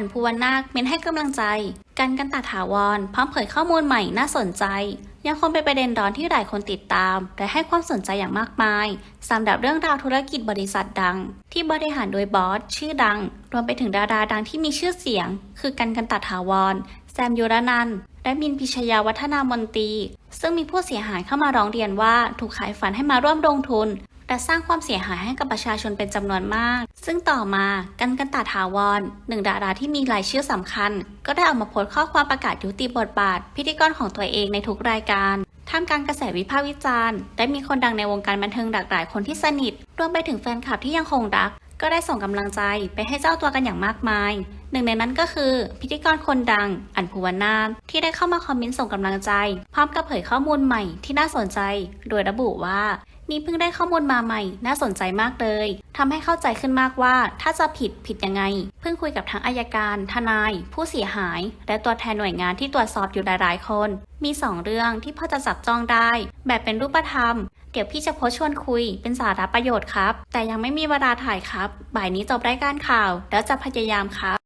ันภูวนาคเม้นให้กำลังใจ กันกันตาถาวร พร้อมเผยข้อมูลใหม่น่าสนใจ ยังคงเป็นประเด็นร้อนที่หลายคนติดตาม และให้ความสนใจอย่างมากมายสำหรับเรื่องราวธุรกิจบริษัทดัง ที่บริหารโดยบอสชื่อดัง รวมไปถึงดาราดังที่มีชื่อเสียง คือกันกันตาถาวร แซมยุรนันและมินพิชยาวัฒนามนตรีซึ่งมีผู้เสียหายเข้ามาร้องเรียนว่าถูกขายฝันให้มาร่วมลงทุน แต่สร้างความเสียหายให้กับประชาชนเป็นจำนวนมาก ซึ่งต่อมากันกันตาถาวรหนึ่งดาราที่มีรายชื่อสำคัญ ก็ได้ออกมาโพสต์ข้อความประกาศยุติบทบาท พิธีกรของตัวเองในทุกรายการท่ามกลางกระแสวิพากษ์วิจารณ์และมีคนดังในวงการบันเทิงหลากหลายคนที่สนิทรวมไปถึงแฟนคลับที่ยังคงรัก ก็ได้ส่งกำลังใจไปให้เจ้าตัวกันอย่างมากมาย หนึ่งในนั้นก็คือ พิธีกรคนดัง อันภูวนาที่ได้เข้ามาคอมเมนต์ส่งกำลังใจ พร้อมกับเผยข้อมูลใหม่ที่น่าสนใจ โดยระบุว่านี่เพิ่งได้ข้อมูลมาใหม่ น่าสนใจมากเลยทำให้เข้าใจขึ้นมากว่า ถ้าจะผิดผิดยังไง เพิ่งคุยกับทั้งอายการ ทนาย ผู้เสียหาย และตัวแทนหน่วยงานที่ตรวจสอบอยู่หลายๆคน มีสองเรื่องที่พอจะจับจ้องได้ แบบเป็นรูปธรรม เดี๋ยวพี่จะโพสชวนคุย เป็นสาระประโยชน์ครับ แต่ยังไม่มีเวลาถ่ายครับ บ่ายนี้จบรายการข่าว แล้วจะพยายามครับ